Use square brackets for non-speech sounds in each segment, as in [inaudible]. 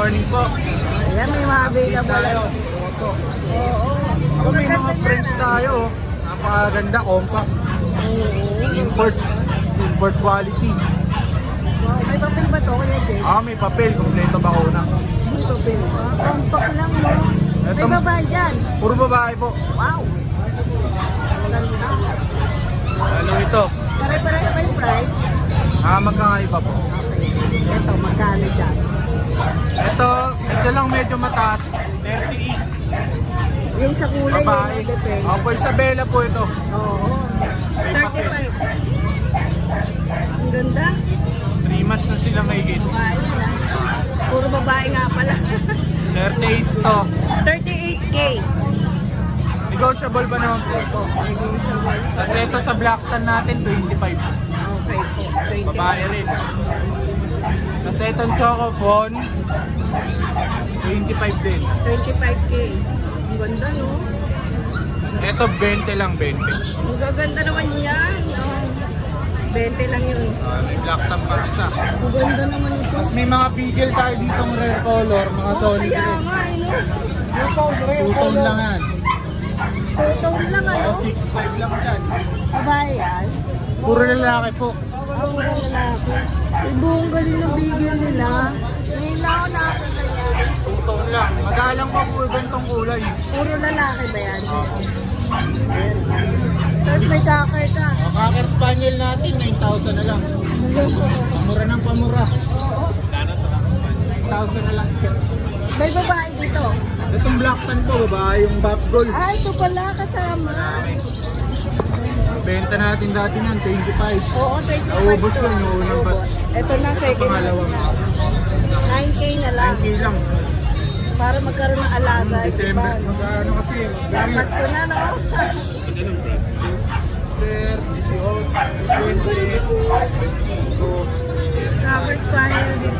morning po. Ayan, may mga available. tayo. Opo. Oo. Ako may Ang mga niya, tayo. oh. Napakaganda, compact. Import, import quality. May papel ba to, Kuya Jay? Ah, may papel, kompleto bakuna. May papel. Compact lang, no? May babae dyan. Puro babae po. Wow. Ano ito? Pare-pareho ba yung price? Ah, magkakaiba po. Ito, magkano dyan? Ito, ito lang medyo mataas. 38. Yung sa kulay, Babae. yun, depende. Opo, Isabela po ito. Oo. May papel. 35. Ang ganda. 3 months na sila may na. Puro babae nga pala. 38 to. 38K. Negotiable ba naman po ito? Negotiable. Kasi ito sa black tan natin, 25. Okay po. 20. Babae rin. Kasi itong choco phone, 25 din. 25K. Ang ganda, no? Ito 20 lang, 20. Ang gaganda naman yan. Oh. 20 lang yun. Ah, may black tan pa isa. Ang ganda naman ito. Tapos may mga beagle tayo ditong rare color, mga solid Kaya rin. nga, eh, no? Tutong lang yan. Tutong lang, ano? O, 6.5 lang yan. Babae yan. Puro lalaki po. Ang lalaki. Ibong galing ng bigyan nila. Ngayon lang ako nakakita yan. Tutong lang. Magalang pa po ganitong kulay. Puro lalaki ba yan? Tapos may cocker ka. O, Cocker Spaniel natin, 9,000 na lang. Pamura ng pamura. 9,000 na lang. May babae dito. Itong black tan po, babae yung buff gold. Ah, ito pala kasama. Benta natin dati ng 25. Oo, 35 Naubos yun, yung unang bat. Ito na second. Pangalawang 9K na lang. 9K lang. Para magkaroon ng alaga. December, Diba? magkano kasi? Lapas ko na, no? Sir, 18, 28. So, Cover spaniel din.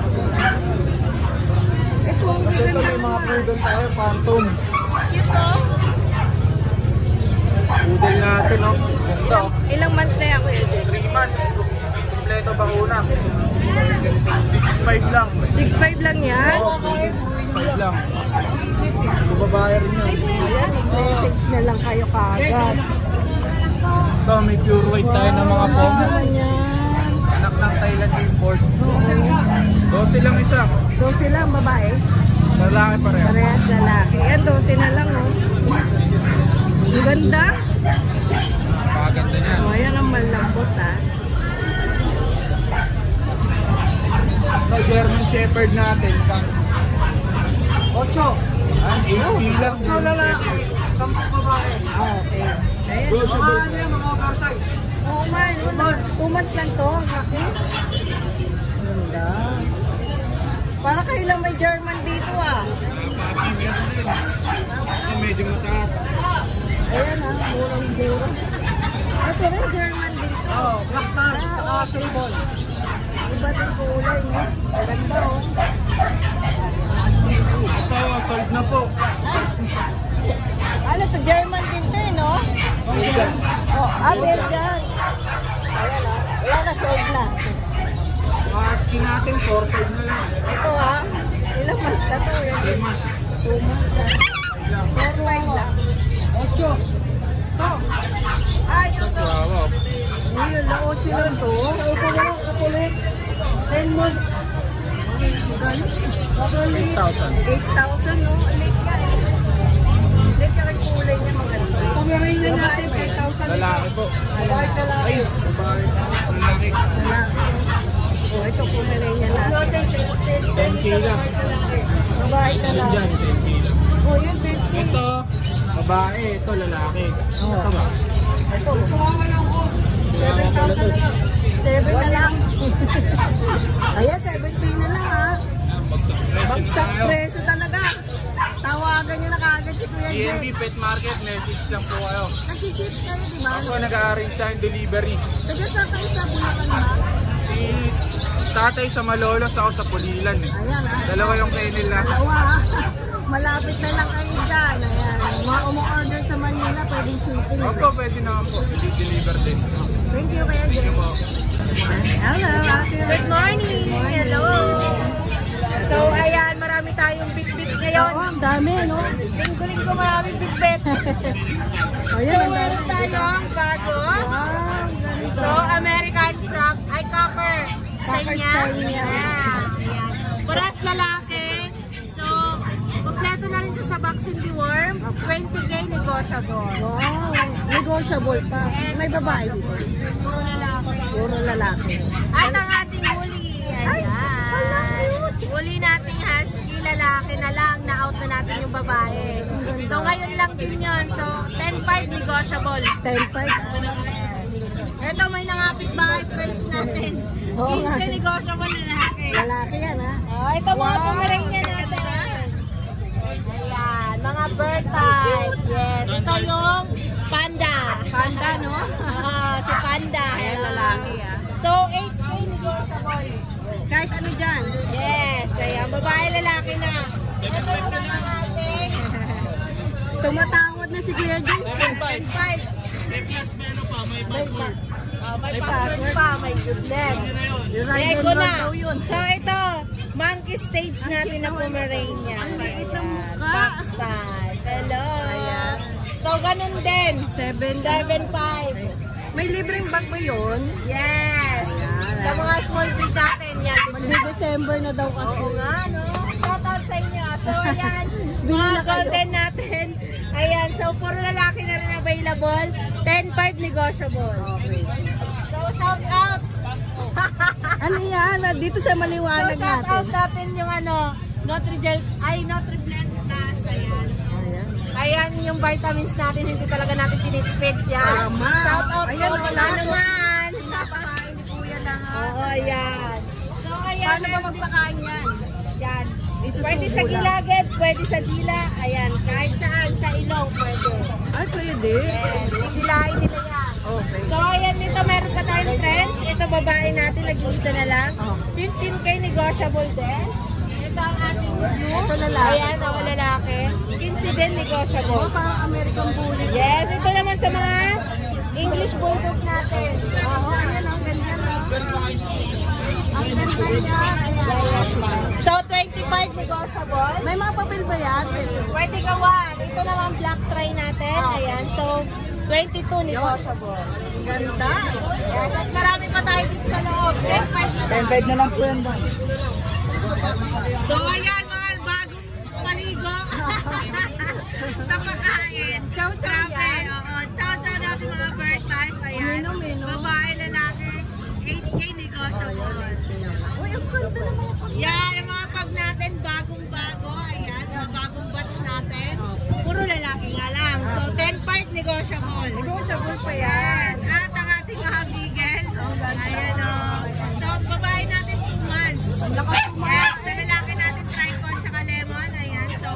Ito, ang kasi ito ganda may mga naman. poodle tayo, phantom. Cute, oh. Poodle natin, no? Ganda, oh. Ilang months na yan, Kuya Jay? 3 months. Kompleto bakuna. 6.5 lang. 6'5 lang yan? Oo, 6.5 lang. Rin yan. Ayan, message na lang kayo kagad. Ito, may pure white tayo ng mga pong. naman yan. Anak ng Thailand import. 12 lang isa. 12 lang, babae. Lalaki pa rin. Parehas lalaki. Yan, 12 na lang, oh. Ang ganda. Paganda niyan. Oh, ayan ang malambot, ha. Ito, German Shepherd natin. 8. Ang 80 lang. 8 lalaki. 10 babae. Ah, okay. Ayan. Mga ano yan, mga oversize. Oo man, man. Two months lang to. Ang Laki. Ganda. Para kayo lang may German dito ah. Medyo mataas. Ayan ah, murang mura. Ito rin German din to. Oh, black tan. Ah, okay. Iba din kulay, no? Ganda oh. Ito, sold na po. Ano to, German din to eh, no? Belgian. Oh, ah, Belgian. Ayan ah. Wala na, sold na. Husky natin, 4.5 na lang. Ito ah. Ilang months na to? Yan. 3 months. Two months ah. lang. Four line lang. Ocho. To. Ito to. Wow, Ayun, na ocho lang to. Ito na lang, kapulit. Ten months. Kapulit. 8,000. 8,000 no? Late nga eh. Late ka yung kulay niya maganda. Pomeranian natin, 5,000. Lalaki po. Ka lang. Ay, babae. Lalaki. Lalaki. Oh, ito Pomeranian natin. 10K lang. Babae ka lang. Yan, 10K lang. Oh, yun, 10K. Ito, babae. Ito, lalaki. Ito ba? Ito. 7,000 na lang. 7 na lang. Ayan, 7K na lang ha. Bagsak preso talaga. Tawagan nyo na kagad si Kuya DNB Jeff. Pet Market, message lang po kayo. Nag-ship kayo, di ba? Ako nag-arrange sa delivery. Taga sa kayo sa Bulacan ba? Si tatay sa Malolos, ako sa Pulilan eh. Ayan ha. Dalawa yung kennel na. Dalawa ha. [laughs] Malapit na lang kayo dyan. Ayan. Mga umu-order sa Manila, pwedeng shipping. Opo, pwede naman po. I-deliver din. Thank you, Kuya Jeff. Hello, Ate. Good morning! Hello! So, ayan, marami tayong bit-bit ngayon. Oo, ang dami, no? Linggo-linggo maraming bit-bit. [laughs] Ayan, So, meron tayong bago. Wow. So, American Crop, ay cocker. Cocker style niya. Yeah. Negotiable. Wow, negotiable pa. May babae dito. Puro lalaki. Puro lalaki. At ang ating huli. Ay, Ayan. Huli nating husky, lalaki na lang. Na-out na natin yung babae. So, ngayon lang din yun. So, 10.5 negotiable. 10-5. Ito, may nangapit bahay French natin. Oo nga. 15 negotiable lalaki. Lalaki yan, ha? Oh, ito mga Wow. pomeranian natin. Mga bird type. Yes, ito yung panda. Panda, no? Ah, si panda. Ayan, lalaki, ah. So, 8K negotiable. Kahit ano dyan. Yes, ayan, babae lalaki na. Ito yung mga natin. Tumatawad na si Kuya Jun. 5. May plus may ano pa, may password. Oh, may password pa, my goodness. Yung Lego Rhino na. daw yun. So ito, monkey stage natin na Pomeranian. Ang liit ng mukha. Style. Hello. So ganun din. 7. 7.5. May libreng bag ba yun? Yes. Ayan. Sa mga small breed natin, yan. Mag-December na daw kasi. Oo nga, no? Shout out sa inyo. So, [laughs] ayan. Mga golden natin. Ayan. So, puro lalaki na rin available. 10.5 negotiable. Okay. So, shout out. [laughs] Ano yan? Dito sa So, maliwanag shout out natin. yung ano, Nutri-Gel, ay Nutri-Blend Plus. Ayan. Ayan. Ayan yung vitamins natin, hindi talaga natin pinipid yan. Tama. Shout out Ayan, po, wala wala na. naman. [laughs] Napakain ni Kuya lahat. Oo, ayan. So, ayan. Paano ba magpakain yan? Yan. Pwede sa gilagid, pwede sa dila. Ayan, kahit saan, sa ilong pwede. Ay, pwede. Yes, didilain nila yan. Okay. So, ayan dito, meron tayong French. Ito, babae natin, nag-iisa na lang. Oh. 15K negotiable din. Ito ang ating blue. Ito lalaki. Ayan, ako lalaki. 15 din negotiable. Oh, parang American Bully. Yes, ito naman sa mga English Bulldog natin. Oo, ayan ang ganda. Ang ganda niya. So, 25 negotiable. May mga papel ba yan? Pwede gawan. Ito naman black try natin. Ayan. So, 22 negotiable. Ganda. Yes. At marami pa tayo dito sa loob. 10 na lang po yan? So, ayan mga bagong paligo. sa pagkain. Chow chow Grabe. yan. Oo. Chow chow natin mga bird type. Ayan. Uminom, eh, no? Babae, lalaki. 8K negotiable. Uy, ang ganda ng mga papel. Yan, yung mga pag natin, bagong-bago. Ayan, mga bagong batch natin. Puro lalaki nga lang. So, 10 negotiable. Negotiable pa yan. Yes, at ang ating mga bigel. Ayan o. So, babae natin 2 months. Ang lakas mo. Yes, sa lalaki natin tricon tsaka lemon. Ayan, so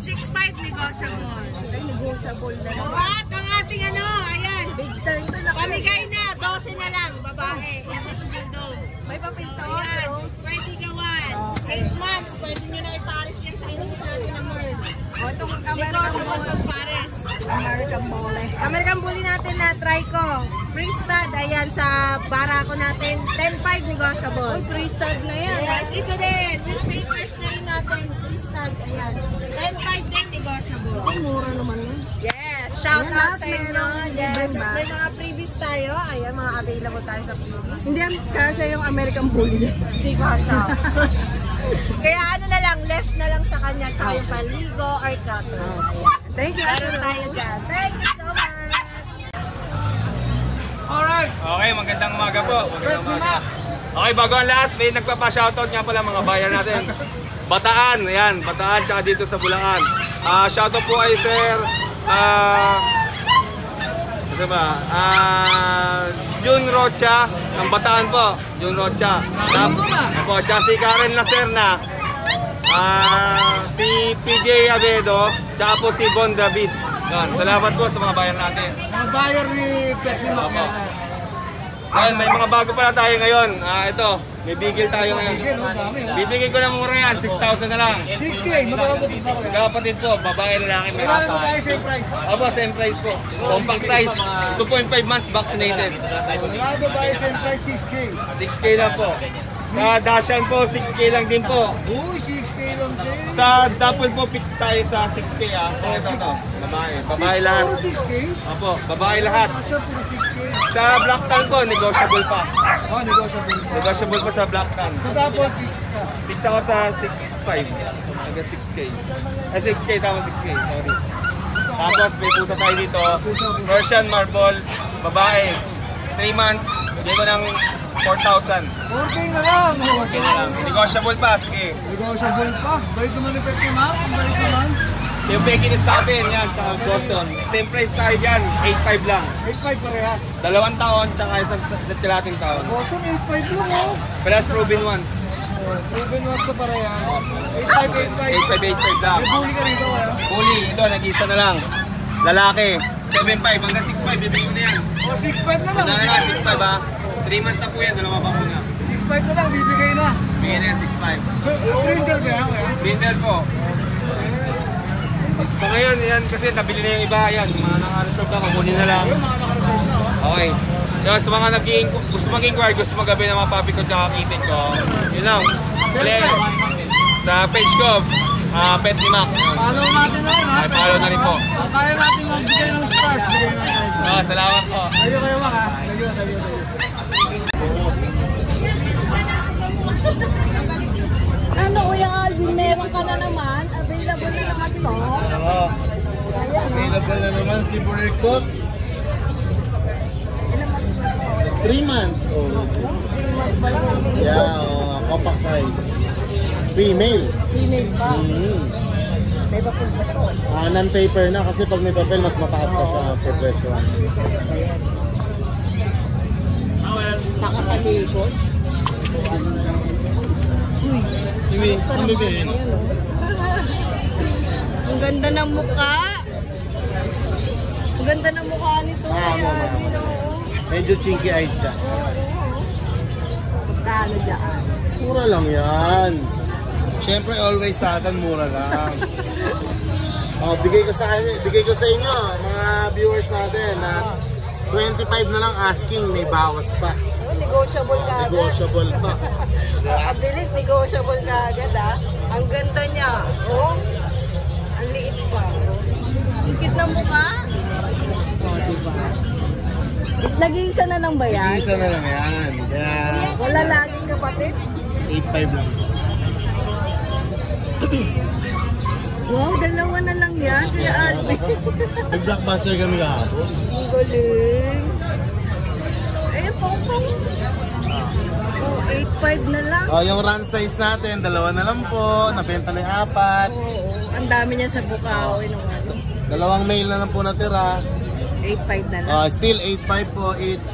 6'5 negotiable. Ay, negotiable na O, naman. at ang ating ano, ayan. Big turn to na Pamigay na, 12 na lang, babae. English Bulldog. May papel to. Ayan, no? pwede gawan. 8 months, pwede nyo na ipares yan sa English natin na Merl. O, itong American Negotiable Bully. pag pares. American Bully. American Bully natin na Trico. Free stud, ayan, sa barako natin. 10.5 negotiable. Uy, three-star na yan. Yes, ito din. With papers na rin natin. Free stud, ayan. 10.5 din negotiable. Ay, mura naman yan. Yes, shout Ayan, out sa inyo. Yes, may mga freebies tayo. Ayan, mga available tayo sa freebies. Hindi yan kasi yung American Bully. Hindi ko siya. [laughs] Kaya ano na lang, less na lang sa kanya. Tsaka yung paligo or cutter. Thank you. Meron tayo dyan. Thank you so much. Alright. Okay, magandang umaga po. Magandang umaga. Okay, bago ang lahat, may nagpapa-shoutout nga pala mga buyer natin. Bataan, ayan, Bataan tsaka dito sa Bulacan. Ah, shoutout po kay Sir ah ano ba? Ah, June Rocha ng Bataan po. June Rocha. Tap, po, si Karen Lacerna. Ah, si PJ Abedo, tsaka po si Bon David. Yan, salamat po sa mga buyer natin. Mga buyer ni Pet ni Mac. Opo. Ngayon, may mga bago pala tayo ngayon. Ah, ito, may bigil tayo ngayon. Bibigay ko na mura yan, 6,000 na lang. 6K, magkakapatid pa ko yan. Kapatid po, babae, lalaki, may Wala mo tayo same price. Opo, same price po. Compact size, 2.5 months vaccinated. Wala mo tayo same price, 6K. 6K lang po. Sa Dashan po, 6K lang din po. Uy, 6K lang din. Sa Dapple po, fix tayo sa 6K ah. So, ito, ito. Babae. Babae lahat. Puro 6K? Opo, babae lahat. 6K. Sa Black Tan po, negotiable pa. Oh, negotiable pa. Negotiable pa sa Black Tan. Sa double fix ka. Fix ako sa 6.5 hanggang 6K. Ay, 6K, tama 6K, sorry. Tapos may pusa tayo dito, Persian Marble, babae, 3 months, bigay ko ng 4,000. 4K na lang. Okay na lang. Negotiable pa, sige. Negotiable pa. Bait naman ni Pepsi Map. Ang bait naman. Yung Pekinis natin, yan, tsaka Boston. Same price tayo dyan, 8.5 lang. 8.5 parehas. Dalawang taon, tsaka isang isa't kalating taon. Boston 8.5 lang oh. Proven ones, Oh, Proven work sa parehas. 8.5, 8.5. 8.5, 8.5 lang. May bully ka rito ah. Bully, ito, nag-isa na lang. Lalaki, 7.5 hanggang 6.5, bibigyan ko na yan. Oh, 6.5 na lang. Na lang, 6.5 ha. 3 months na po yan, dalawa pa muna. 6.5 na lang, bibigay na. Bigyan na yan, 6.5. Brindle ba yan? Brindle po. Sa ngayon, yan kasi nabili na yung iba, yan. Mga naka-reserve ka, kukunin na lang. Yung mga naka-reserve na oh. Okay. Yan, sa mga naging, gusto mag-inquire, gusto magabi ng mga papi ko at kitin ko, yun lang. Please, sa page ko, ah, Pet ni Mac. Follow natin na rin ha. Ay, follow na rin po. Kung kaya natin magbigay ng stars, bigay ng stars. Ah, salamat po. Tayo kayo Mac ha. Tayo, tayo, tayo. Ano, Kuya Alvin, meron ka na naman. Available na naman to. Oo. Oh. Available na naman si Burikot. 3 months old. Three months pa lang. Yeah, oh, compact size. Female. Female pa. Mm. May bakit ba to? Ah, non-paper na kasi pag may papel, mas mataas pa siya per presyo. Nakatalikod. Sige, ano bibigyan? Ang ganda ng mukha. Ang ganda ng mukha nito. Ah, mama. Medyo chinky eyed siya. Magkano dyan? Mura lang yan. Siyempre, always sa atin, mura lang. oh, bigay ko sa bigay ko sa inyo, mga viewers natin, na 25 na lang asking, may bawas pa. Oh, negotiable ka agad. Negotiable pa. [laughs] Ang bilis, negotiable ka agad ah. Ang ganda niya. Oh, ang liit pa. Cute ng mukha. Oh, diba? Is nag-iisa na lang ba yan? Isa na lang yan. Kaya, Wala laging kapatid? 8.5 lang. Wow, dalawa na lang yan. Kaya Alvin. Nag-blockbuster kami kahapon. Ang galing. Eh, pong pong. Oh, 8.5 na lang. Oh, yung run size natin, dalawa na lang po. Nabenta na yung apat. Oo, ang dami niya sa nung ano. Dalawang mail na lang po natira. 8.5 na lang. Oh, still 8.5 po each.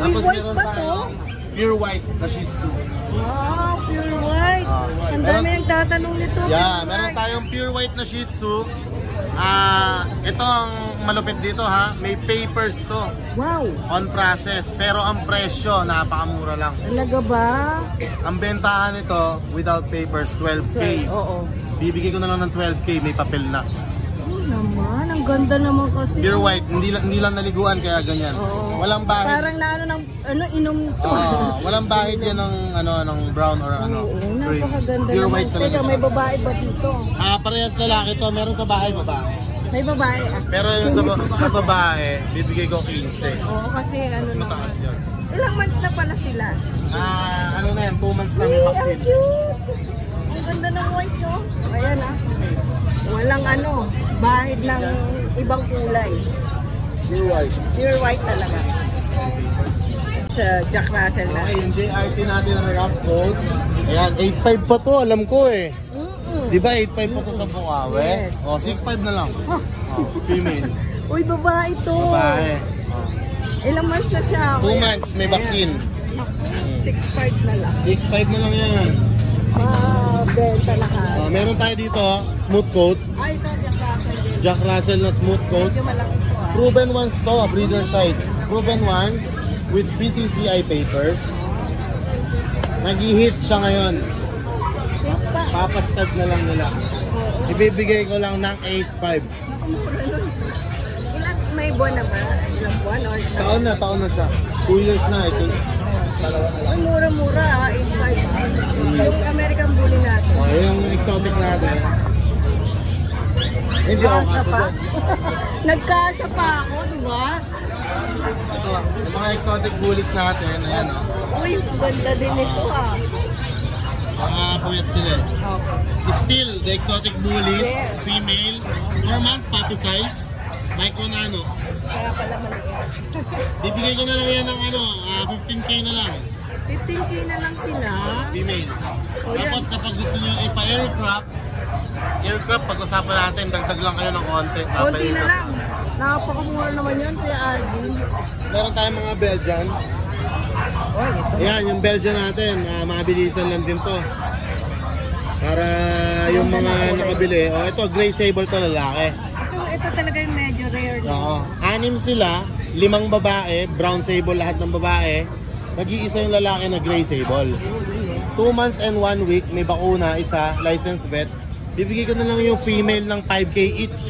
Uy, white meron ba to? Pure white na Shih Tzu. Wow, pure white. Ah, ang meron- dami nagtatanong nito. Yeah, meron white. tayong pure white na Shih Tzu. Ah, ito ang malupit dito ha. May papers to Wow, on process. Pero ang presyo, napakamura lang. talaga ba? Ang bentahan nito without papers, 12K. Oo. Bibigay ko na lang ng 12K, may papel na. Oh, naman, ang ganda naman kasi. Pure white, hindi lang, hindi lang naliguan kaya ganyan. Oo. Walang bahid. Parang na ano ng ano inom to. Ah, walang bahid yan ng ano ng brown or ano. Oo, cream. napakaganda Pure naman. white talaga. Teka, may babae ba dito? Ah, parehas lalaki to. Meron sa bahay babae. May babae ah. Pero yung sa, ba- sa babae, bibigay ko 15. Oo, kasi ano na. Mataas yun. Ilang months na pala sila? Ah, ano na yan, 2 months na may Ay, ang vaccine. cute! Ang ganda ng white, no? Ayan, ah. Walang ano, bahid ng ibang kulay. Pure white. Pure white talaga. Sa Jack Russell na. Okay, yung JRT natin na rough coat. Ayan, 8.5 pa to, alam ko eh. Mm-mm. Di ba 8.5 pa to sa Bukawi? Yes. O, 6.5 na lang. Ah, Oh, female. [laughs] Uy, babae to. Babae. Ilang months na siya? 2 months, may vaccine. 6.5 na lang. 6.5 na lang yan. Ah, benta ka. Oh, meron tayo dito, smooth coat. Ay, ito, Jack Russell din. Jack Russell na smooth coat. Medyo malaki ah. Proven ones to, breeder size. Proven ones with PCCI papers. Nag-hit siya ngayon. Papastad na lang nila. Ibibigay ko lang ng 8.5. Ilan, may buwan na ba? Ilang buwan or? Taon na, taon na siya. 2 years na. Ito. Ay, mura-mura ah. 8.5. Yung American Bully natin. Oh, yung exotic natin. Hindi ako Kasya kasya pa? [laughs] Nagkasya pa ako, di ba? Ito, yung mga exotic bullies natin, ayan o. Oh. Uy, ganda din ito ah. Mga puyat sila eh. Okay. Still, the exotic bullies, Yes. female, 4 months, puppy size, micro nano. Kaya pala maliit. [laughs] Bibigay ko na lang yan ng ano, ah, 15k na lang, 15k na lang sila. female. Oh, yan. Tapos kapag gusto nyo ipa-aircraft, aircraft, pag-usapan natin, dagdag lang kayo ng konti. Konti na lang. Nakapakamura naman yun, Kuya Alvin. Meron tayong mga Belgian. Ayan, yung Belgian natin, ah, mabilisan lang din to. Para yung mga nakabili, oh, ito, gray sable to lalaki. Ito, talaga yung medyo rare. Oo. Anim sila, limang babae, brown sable lahat ng babae. Nag-iisa yung lalaki na gray sable. Two months and one week, may bakuna, isa, licensed vet. Bibigay ko na lang yung female ng 5k each.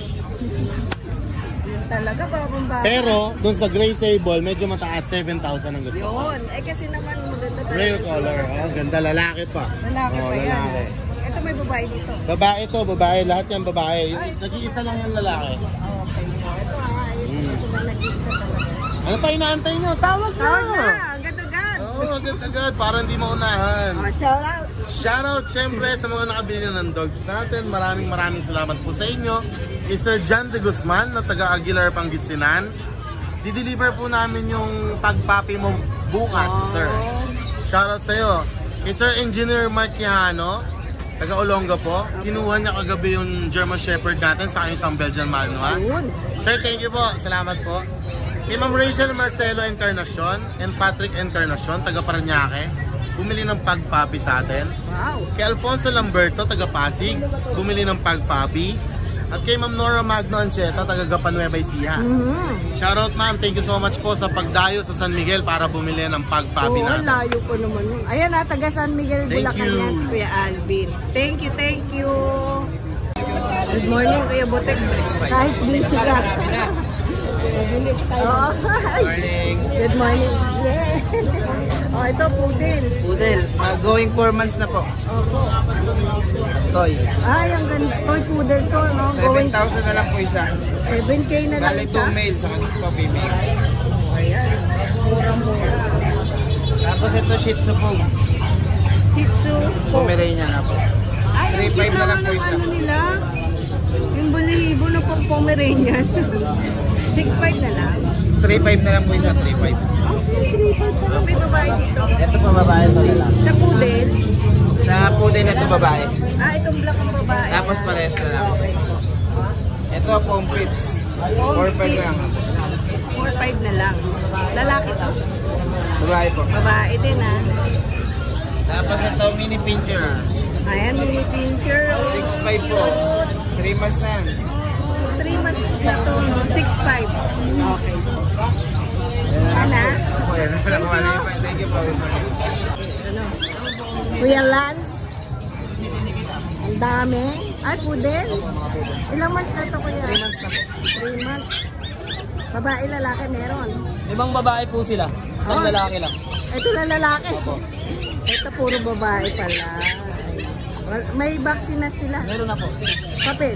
Talaga, bagong bago. Pero, dun sa gray sable, medyo mataas, 7,000 ang gusto. Yun. Eh kasi naman maganda talaga. Rare color. Oh, ganda lalaki pa. Lalaki Oh, pa yan. lalaki. Ito may babae dito. Babae to, babae. Lahat yan babae. Nag-iisa lang yung lalaki. Okay. Ito ah, ito Mm. ito na nag-iisa talaga. Ano pa inaantay nyo? Tawag na! Tawag na, agad-agad. Oo, oh, agad-agad. Para hindi maunahan. Oh, shout out. Shoutout syempre sa mga nakabili ng dogs natin. Maraming maraming salamat po sa inyo. Kay Sir John de Guzman na taga Aguilar, Pangasinan. Dideliver po namin yung pagpapi mo bukas, sir. Shoutout sa iyo. Kay Sir Engineer Mark Quijano, taga Olonga po. Kinuha niya kagabi yung German Shepherd natin sa yung isang Belgian Malinois. Sir, thank you po. Salamat po. Kay Ma'am Rachel Marcelo Encarnacion and Patrick Encarnacion, taga Paranaque. Bumili ng pagpapi sa atin. Wow. Kay Alfonso Lamberto, taga Pasig, bumili ng pagpapi. At kay Ma'am Nora Magno Ancheta, taga Gapan Nueva Ecija. Mhm. Shoutout ma'am, thank you so much po sa pagdayo sa San Miguel para bumili ng pagpapi Oo, natin. layo po naman yun. Ayan na, taga San Miguel, Thank Bulacan you. yan, Kuya Alvin. Thank you, thank you. Good morning, Kuya Botek. Kahit busy ka. [laughs] Oo. Morning. Good morning. Yeah. Oh, ito, poodle. Poodle, uh, going 4 months na po. Opo. Toy. Ay, ang ganda. Toy poodle to, no? Going 7,000 na lang po isa. 7K na lang Bale, isa. 2 male sa kanila po female. Ayan. Mura-mura. Tapos ito Shih Tzu po. Shih Tzu. po. Pomeranian na po. Ay, ang 3.5 cute naman po ng isa. ano nila. Yung balibo na pang Pomeranian. [laughs] 6.5 na lang. 3.5 na lang po isa, 3.5. Okay, 3.5 pa lang. May babae dito. Ito po babae, ito lalaki. Sa poodle. Sa poodle, ito babae. Ah, itong black ang babae. Tapos parehas na lang. Okay. Ito po, Fritz. 4.5 na lang. 4.5 na lang. Lalaki to. Babae po. Babae din ah. Tapos ito, mini pincher. Ayan, mini pincher. 6.5 po. 3 months na yan. 3 months na to, no? 6.5. Okay. Ana? Thank you po. Kuya Lance. Ang dami. Ay, poodle. Ilang months na to, kuya? 3 months na po. 3 months. Babae, lalaki, meron. Ibang babae po sila. Isang lalaki lang. Ito na lalaki. Ito puro babae pala. May vaccine na sila. Meron na po. Papel.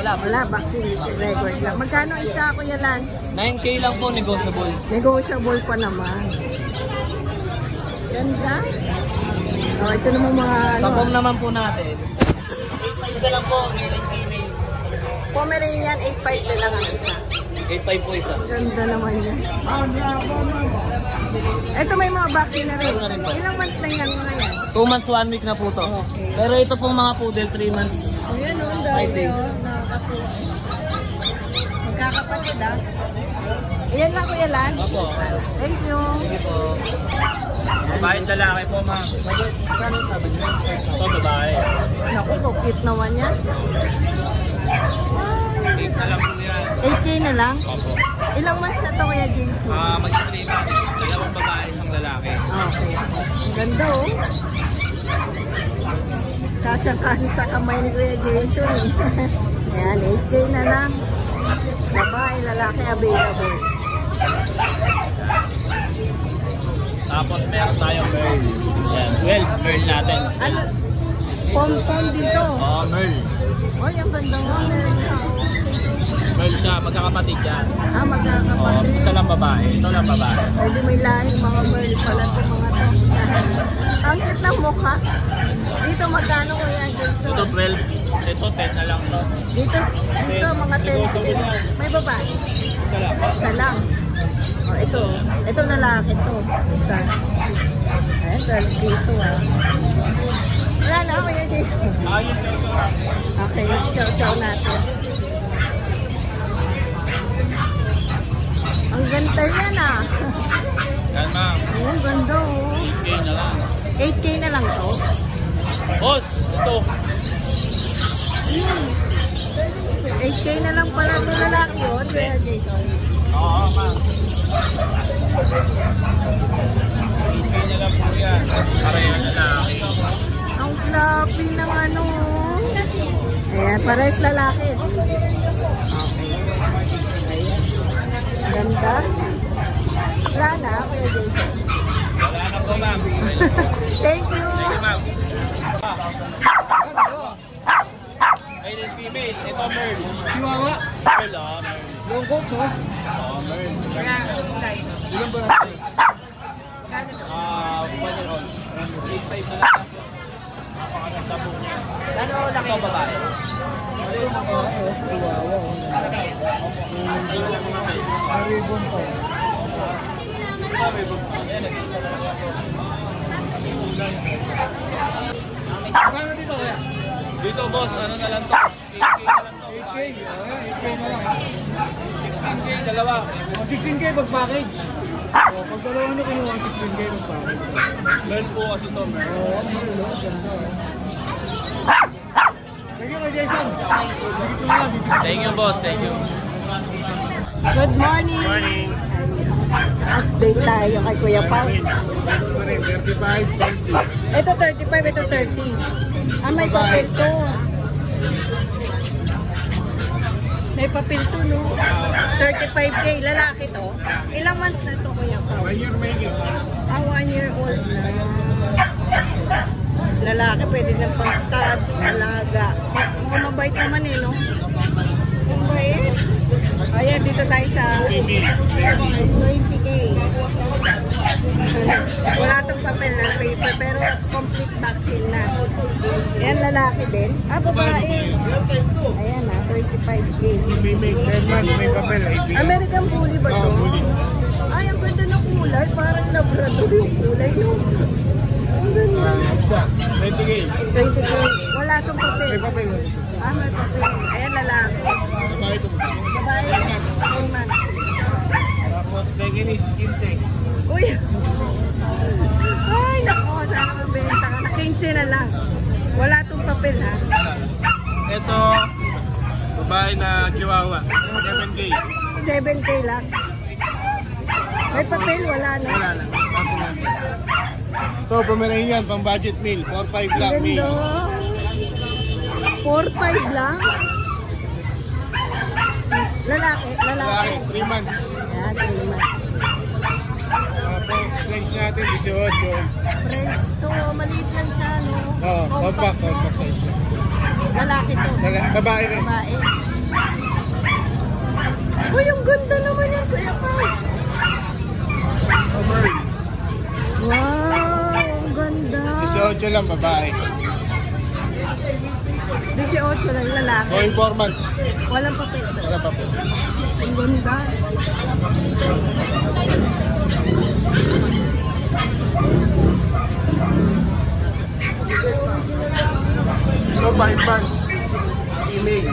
Wala Wala, vaccine. Record lang. Magkano isa, Kuya Lance? 9K lang po negotiable. Negotiable pa naman. Ganda. Oh, ito naman mga ano. Sa form naman po natin. 8.5 na lang po, and female. Pomeranian, 8.5 na lang ang isa. 8.5 po isa. Ganda naman yan. Ito may mga vaccine na rin. Ilang months na yan mga yan? 2 months, 1 week na po to. Pero ito pong mga poodle, 3 months. Ayan o, ang Five dami days. Nakakapit. Magkakapatid ah. Iyan lang Kuya Lan. Opo. Thank you. Ito. Babae lalaki po, ma'am. Magkano sabi niyo? Ito, babae. Naku, cute naman yan. 8 na lang po yan. 8K na lang. Opo. Ilang months na to Kuya James? Ah, mag-3 months. Dalawang babae, isang lalaki. Okay. Ang ganda oh. Kasyang-kasi sa kamay ni Kuya Jason. [laughs] Ayan, 8K na lang. Babae, lalaki. available. Tapos meron tayong Merl. Yan, 12 Merl natin. Ano? Pom-pom dito. Oh, Merl. Oy, ang ganda mo. Meron ka. Merl siya, magkakapatid yan. Ah, Oh, magkakapatid. isa lang babae, ito lang babae. Pwede may lahing mga merl pala ito mga to. ang cute ng mukha. Dito magkano kuya Jason? Ito 12, ito 10 na lang to. Dito, dito mga 10. May babae. Isa lang. Isa lang. Oh, ito. Ito lalaki to. Isa. Ayan, dahil dito ah. Wala na, kuya Jason. Ayun, Okay, chow-chow natin. Ang ganda yan ah. Yan ma'am, Oh, ang ganda oh. 8K na lang. 8K na lang to. Boss, ito. 8K na lang pala ito lalaki yun, Kuya Jason. Oo, ma'am. 8K na lang po yan. Pareho lalaki. Ang fluffy ng ano. Ayan, pares lalaki. Ganda. Wala na, Kuya Jason. Wala na po ma'am. Thank you. Thank you ma'am. Male and female, ito Merl. Chihuahua. Merl, oh, Merl. Lungkot, no? Oh, Merl. Ilan ba natin? Ah, one year old. 8'5 na lang. Napakaganda po niya. Ano laki ito babae? Maribon pa. Magkano dito kaya? Dito boss, ano na lang to? 8K na lang to. 8K. Ayan, 8K na lang. 16K, dalawa. O, 16K pag package. O, pag dalawa nyo kinuha 16K pag package. Merl po kasi to, Merl. Oo, ang gulo. Ganda. oh. Thank you Jason. Na. Thank you boss, thank you. Good morning. Morning. Update tayo kay Kuya Pao. 35, 20. Ito 35, ito 30. Ah, may papel to. May papel to, no? 35K, lalaki to. Ilang months na to, Kuya? One year may it. Ah, one year old na. Lalaki, pwede ng pang-stud, alaga. Mukhang mabait naman eh, no? Mabait. Ayan, dito tayo sa 20K. Wala tong papel na paper, pero complete vaccine na. Ayan, lalaki din. Ah, babae. Ayan ah, 25K. May make 10 months, may papel. IPL. American Bully ba to? Oo, bully. Ay, ang ganda ng kulay. Parang labrador yung kulay, no? Ang ganda. Isa, 20K. 20K. Wala tong papel. May papel. Ah, may papel. Ayan, lalaki. Babae ito. Babae, 10 months. Tapos, Beginis, 15. Uy! Ay, nako. Sana mabenta ka na. 15 na lang. Wala tong papel, ha? Ito, babae na Chihuahua. 7K. 7K lang. May papel, wala na. Wala lang. Ito, Pomeranian, pang budget meal. 4-5 lang Ganda. meal. 4-5 lang. Lalaki, Lalaki, lalaki. 3 months. Ayan, 3 months. Tapos, range natin, 18. Friends to, maliit lang siya, no? Oo, compact, compact size. Lalaki to. Lala- Babae rin. Babae. Uy, ang ganda naman yan, Kuya Pao. Wow, ang ganda. 18 lang, babae. 18 lang lalaki. Going 4 months. Walang papel. Wala pa po. Ang ganda. Ito, 5 months. Female.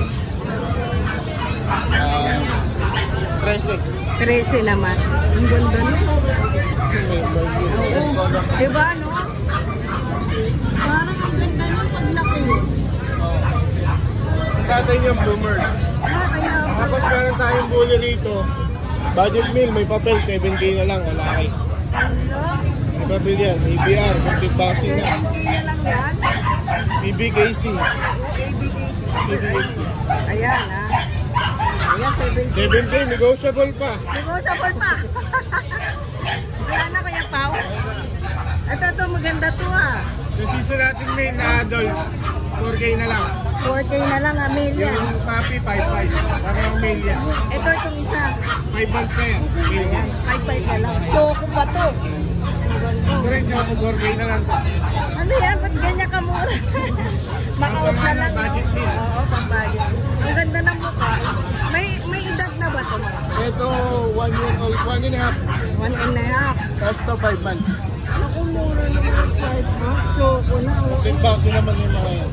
Um, 13. 13 naman. Ang ganda na. Diba, no? Parang ang ganda ng paglaki. Ang tatay niya, bloomer. Ah, kaya Tapos meron tayong bully rito. Budget meal, may papel, 7K na lang, wala kay. May papel yan, ABR, complete vaccine na. Kaya lang yan. BBKC. ABK. BBKC. Ayan, ha. Ayan, 7K, negotiable pa. Negotiable pa. Wala na Kuya Pao. Ito, ito, maganda to ah. Yung season natin main na adult, 4K na lang. 4K na lang, Amelia. Yung puppy, 5.5. Parang yan. Ito, itong isa. 5 months na yan. Male yan. 5-5 na lang. Choco pa to. Ano yan? Ba't ganyan ka mura? [laughs] Maka-out na lang. no? Oo, budget. Ang ganda ng mukha. May may edad na ba ito? Ito, 1 year old, 1 and a half. One and a half. Tapos to 5 months. Naku, mura naman. 5 months. Choco na. oh. Big box naman yung mga yan.